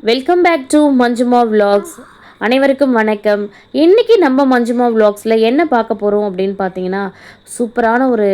Welcome back to Manjuma vlogs அனைவருக்கும் வணக்கம். இன்றைக்கி நம்ம மஞ்சுமா விலாக்ஸில் என்ன பார்க்க போகிறோம் அப்படின்னு பார்த்தீங்கன்னா சூப்பரான ஒரு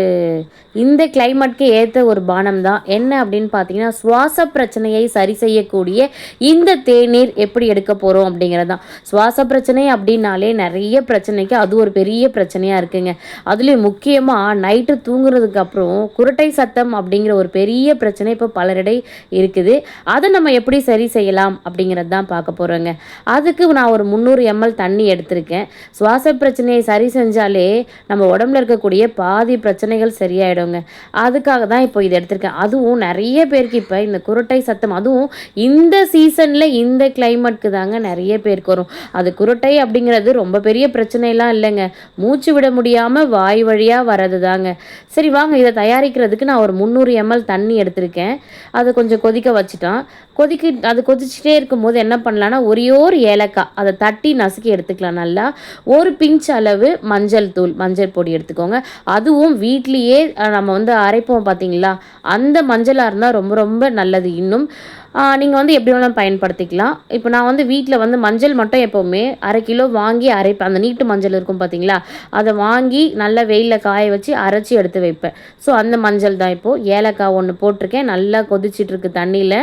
இந்த கிளைமேட்க்கு ஏற்ற ஒரு பானம் தான் என்ன அப்படின்னு பார்த்தீங்கன்னா சுவாச பிரச்சனையை சரி செய்யக்கூடிய இந்த தேநீர் எப்படி எடுக்க போகிறோம் அப்படிங்கிறது தான் சுவாச பிரச்சனை அப்படின்னாலே நிறைய பிரச்சனைக்கு அது ஒரு பெரிய பிரச்சனையாக இருக்குங்க. அதுலேயும் முக்கியமாக நைட்டு தூங்குறதுக்கு அப்புறம் குரட்டை சத்தம் அப்படிங்கிற ஒரு பெரிய பிரச்சனை இப்போ பலரிடை இருக்குது. அதை நம்ம எப்படி சரி செய்யலாம் அப்படிங்கிறது தான் பார்க்க போகிறோங்க அதுக்கு நான் ஒரு முந்நூறு எம்எல் தண்ணி எடுத்திருக்கேன். சுவாச பிரச்சனையை சரி செஞ்சாலே நம்ம உடம்புல இருக்கக்கூடிய பாதி பிரச்சனைகள் சரியாயிடுங்க. அதுக்காக தான் இப்போ இது எடுத்திருக்கேன். அதுவும் நிறைய பேருக்கு இப்போ இந்த குரட்டை சத்தம் அதுவும் இந்த சீசனில் இந்த கிளைமேட்க்கு தாங்க நிறைய பேருக்கு வரும். அது குரட்டை அப்படிங்கிறது ரொம்ப பெரிய பிரச்சனைலாம் இல்லைங்க. மூச்சு விட முடியாமல் வாய் வழியாக வர்றது தாங்க. சரி வாங்க இதை தயாரிக்கிறதுக்கு நான் ஒரு முந்நூறு எம்எல் தண்ணி எடுத்திருக்கேன். அதை கொஞ்சம் கொதிக்க வச்சுட்டான் கொதிக்க அது கொதிச்சுட்டே இருக்கும்போது என்ன பண்ணலான்னா ஒரே ஒரு ஏலக்காய் அதை தட்டி நசுக்கி எடுத்துக்கலாம். நல்லா ஒரு பிஞ்ச் அளவு மஞ்சள் தூள் மஞ்சள் பொடி எடுத்துக்கோங்க. அதுவும் வீட்லேயே நம்ம வந்து அரைப்போம் பார்த்தீங்களா அந்த மஞ்சளாக இருந்தால் ரொம்ப ரொம்ப நல்லது. இன்னும் நீங்கள் வந்து எப்படி வேணாலும் பயன்படுத்திக்கலாம். இப்போ நான் வந்து வீட்டில் வந்து மஞ்சள் மட்டும் எப்போவுமே அரை கிலோ வாங்கி அரைப்பேன். அந்த நீட்டு மஞ்சள் இருக்கும் பார்த்தீங்களா அதை வாங்கி நல்லா வெயிலில் காய வச்சு அரைச்சி எடுத்து வைப்பேன். ஸோ அந்த மஞ்சள் தான் இப்போது ஏலக்காய் ஒன்று போட்டிருக்கேன். நல்லா கொதிச்சிட்ருக்கு தண்ணியில்.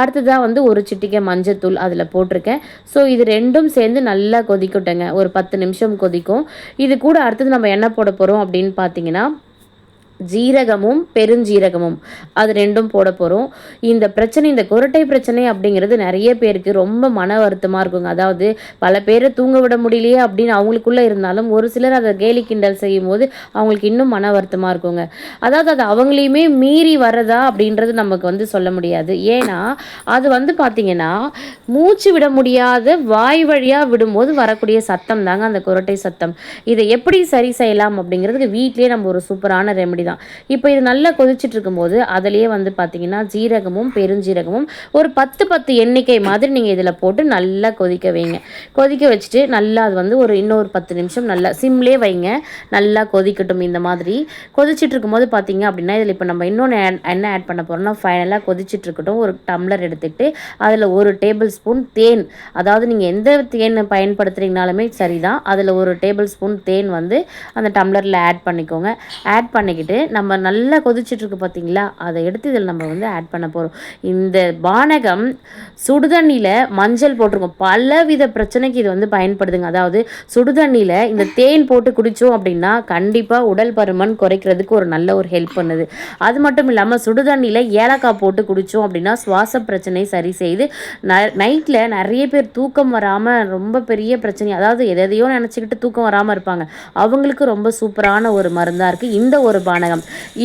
அடுத்ததாக வந்து ஒரு சிட்டிக்கை மஞ்சத்தூள் அதில் போட்டிருக்கேன். ஸோ இது ரெண்டும் சேர்ந்து நல்லா கொதிக்கட்டுங்க. ஒரு பத்து நிமிஷம் கொதிக்கும். இது கூட அடுத்தது நம்ம என்ன போட போகிறோம் அப்படின்னு பார்த்தீங்கன்னா ஜீரகமும் பெருஞ்சீரகமும். அது ரெண்டும் போட போகிறோம் இந்த பிரச்சனை இந்த குரட்டை பிரச்சனை அப்படிங்கிறது நிறைய பேருக்கு ரொம்ப மன வருத்தமாக இருக்குங்க. அதாவது பல பேரை தூங்க விட முடியலையே அப்படின்னு அவங்களுக்குள்ளே இருந்தாலும் ஒரு சிலர் அதை கேலி கிண்டல் செய்யும் போது அவங்களுக்கு இன்னும் மன வருத்தமாக இருக்குங்க. அதாவது அது அவங்களையுமே மீறி வர்றதா அப்படின்றது நமக்கு வந்து சொல்ல முடியாது. ஏன்னா அது வந்து பார்த்திங்கன்னா மூச்சு விட முடியாத வாய் வழியாக விடும்போது வரக்கூடிய சத்தம் தாங்க அந்த குரட்டை சத்தம். இதை எப்படி சரி செய்யலாம் அப்படிங்கிறதுக்கு வீட்லேயே நம்ம ஒரு சூப்பரான ரெமெடி தான். இப்போ இது நல்லா கொதிச்சுட்டு இருக்கும்போது அதுலேயே வந்து பார்த்தீங்கன்னா ஜீரகமும் பெருஞ்சீரகமும் ஒரு பத்து பத்து எண்ணிக்கை மாதிரி நீங்கள் இதில் போட்டு நல்லா கொதிக்க வைங்க. கொதிக்க வச்சுட்டு நல்லா அது வந்து ஒரு இன்னொரு பத்து நிமிஷம் நல்லா சிம்லே வைங்க. நல்லா கொதிக்கட்டும் இந்த மாதிரி. கொதிச்சுட்டு இருக்கும்போது பார்த்தீங்க அப்படின்னா இதில் இப்போ நம்ம இன்னொன்று என்ன ஆட் பண்ண போகிறோம்னா ஃபைனலாக கொதிச்சிட்டு இருக்கட்டும் ஒரு டம்ளர் எடுத்துக்கிட்டு அதில் ஒரு டேபிள் ஸ்பூன் தேன். அதாவது நீங்கள் எந்த தேன் பயன்படுத்துகிறீங்கனாலுமே சரிதான். அதில் ஒரு டேபிள் ஸ்பூன் தேன் வந்து அந்த டம்ளரில் ஆட் பண்ணிக்கோங்க. ஆட் பண்ணிக்கிட்டு நம்ம நல்லா கொதிச்சிட்ருக்கு பார்த்திங்களா பார்த்தீங்களா அதை எடுத்து இதில் நம்ம வந்து ஆட் பண்ண போகிறோம் இந்த பானகம் சுடுதண்ணியில் மஞ்சள் போட்டிருக்கோம். பலவித பிரச்சனைக்கு இது வந்து பயன்படுதுங்க. அதாவது சுடுதண்ணியில் இந்த தேன் போட்டு குடித்தோம் அப்படின்னா கண்டிப்பாக உடல் பருமன் குறைக்கிறதுக்கு ஒரு நல்ல ஒரு ஹெல்ப் பண்ணுது. அது மட்டும் இல்லாமல் சுடுதண்ணியில் ஏலக்காய் போட்டு குடித்தோம் அப்படின்னா சுவாச பிரச்சனை சரி செய்து ந நைட்டில் நிறைய பேர் தூக்கம் வராமல் ரொம்ப பெரிய பிரச்சனை. அதாவது எதையோ நினச்சிக்கிட்டு தூக்கம் வராமல் இருப்பாங்க. அவங்களுக்கு ரொம்ப சூப்பரான ஒரு மருந்தாக இருக்குது இந்த ஒரு பானகம்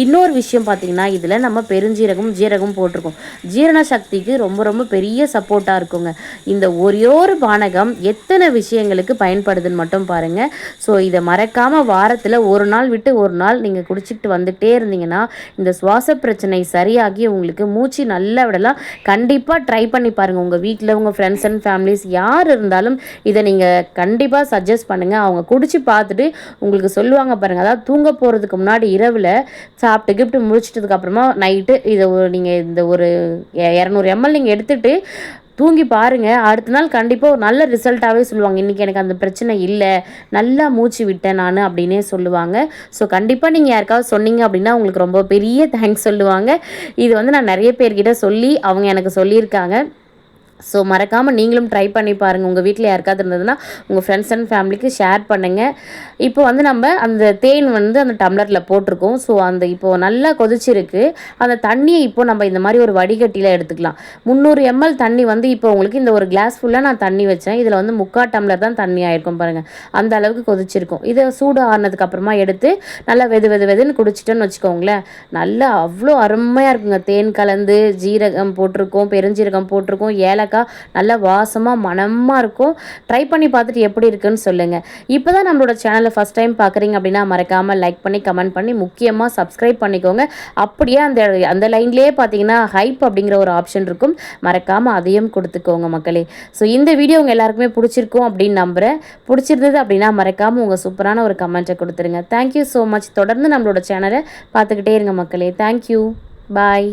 இன்னொரு விஷயம் பார்த்தீங்கன்னா இதில் நம்ம பெருஞ்சீரகம் ஜீரகம் போட்டிருக்கோம். ஜீரண சக்திக்கு ரொம்ப ரொம்ப பெரிய சப்போர்ட்டாக இருக்குங்க. இந்த ஒரே ஒரு பானகம் எத்தனை விஷயங்களுக்கு பயன்படுதுன்னு மட்டும் பாருங்கள் ஸோ இதை மறக்காமல் வாரத்தில் ஒரு நாள் விட்டு ஒரு நாள் நீங்கள் குடிச்சிட்டு வந்துகிட்டே இருந்தீங்கன்னா இந்த சுவாச பிரச்சனை சரியாகி உங்களுக்கு மூச்சு நல்ல விடலாம் கண்டிப்பாக ட்ரை பண்ணி பாருங்கள் உங்கள் வீட்டில் உங்கள் ஃப்ரெண்ட்ஸ் அண்ட் ஃபேமிலிஸ் யார் இருந்தாலும் இதை நீங்கள் கண்டிப்பாக சஜஸ்ட் பண்ணுங்கள் அவங்க குடிச்சு பார்த்துட்டு உங்களுக்கு சொல்லுவாங்க பாருங்கள் அதாவது தூங்க போகிறதுக்கு முன்னாடி இரவில் சாப்பிட்டு கிஃப்ட் முடிச்சிட்டதுக்கு அப்புறமா நைட்டு இதை ஒரு நீங்கள் இந்த ஒரு இரநூறு எம்எல் நீங்கள் எடுத்துட்டு தூங்கி பாருங்கள் அடுத்த நாள் கண்டிப்பாக ஒரு நல்ல ரிசல்ட்டாகவே சொல்லுவாங்க. இன்றைக்கி எனக்கு அந்த பிரச்சனை இல்லை. நல்லா மூச்சு விட்டேன் நான் அப்படின்னே சொல்லுவாங்க. ஸோ கண்டிப்பாக நீங்கள் யாருக்காவது சொன்னீங்க அப்படின்னா உங்களுக்கு ரொம்ப பெரிய தேங்க்ஸ் சொல்லுவாங்க. இது வந்து நான் நிறைய பேர்கிட்ட சொல்லி அவங்க எனக்கு சொல்லியிருக்காங்க. ஸோ மறக்காமல் நீங்களும் ட்ரை பண்ணி பாருங்கள் உங்கள் வீட்டில் யாருக்காவது இருந்ததுன்னா உங்கள் ஃப்ரெண்ட்ஸ் அண்ட் ஃபேமிலிக்கு ஷேர் பண்ணுங்கள் இப்போ வந்து நம்ம அந்த தேன் வந்து அந்த டம்ளரில் போட்டிருக்கோம். ஸோ அந்த இப்போது நல்லா கொதிச்சிருக்கு. அந்த தண்ணியை இப்போது நம்ம இந்த மாதிரி ஒரு வடிகட்டியில் எடுத்துக்கலாம். முந்நூறு எம்எல் தண்ணி வந்து இப்போ உங்களுக்கு இந்த ஒரு கிளாஸ் ஃபுல்லாக நான் தண்ணி வச்சேன். இதில் வந்து முக்கால் டம்ளர் தான் தண்ணி ஆயிருக்கும் பாருங்கள் அந்த அளவுக்கு கொதிச்சிருக்கும். இதை சூடு ஆறுனதுக்கு அப்புறமா எடுத்து நல்லா வெது வெது வெதுன்னு குடிச்சிட்டோன்னு வச்சுக்கோங்களேன். நல்லா அவ்வளோ அருமையாக இருக்குங்க. தேன் கலந்து ஜீரகம் போட்டிருக்கோம் பெருஞ்சீரகம் போட்டிருக்கோம் ஏலக்காய் நல்லா வாசமாக மனமாக இருக்கும். ட்ரை பண்ணி பார்த்துட்டு எப்படி இருக்குன்னு சொல்லுங்கள் இப்போ தான் நம்மளோட சேனலை ஃபஸ்ட் டைம் பார்க்குறீங்க அப்படின்னா மறக்காமல் லைக் பண்ணி கமெண்ட் பண்ணி முக்கியமாக சப்ஸ்கிரைப் பண்ணிக்கோங்க. அப்படியே அந்த அந்த லைன்லேயே பார்த்தீங்கன்னா ஹைப் அப்படிங்கிற ஒரு ஆப்ஷன் இருக்கும். மறக்காமல் அதையும் கொடுத்துக்கோங்க மக்களே. ஸோ இந்த வீடியோ உங்கள் எல்லாருக்குமே பிடிச்சிருக்கும் அப்படின்னு நம்புகிறேன் பிடிச்சிருந்தது அப்படின்னா மறக்காமல் உங்கள் சூப்பரான ஒரு கமெண்ட்டை கொடுத்துருங்க. தேங்க்யூ ஸோ மச் தொடர்ந்து நம்மளோட சேனலை பார்த்துக்கிட்டே இருங்க மக்களே. Thank you bye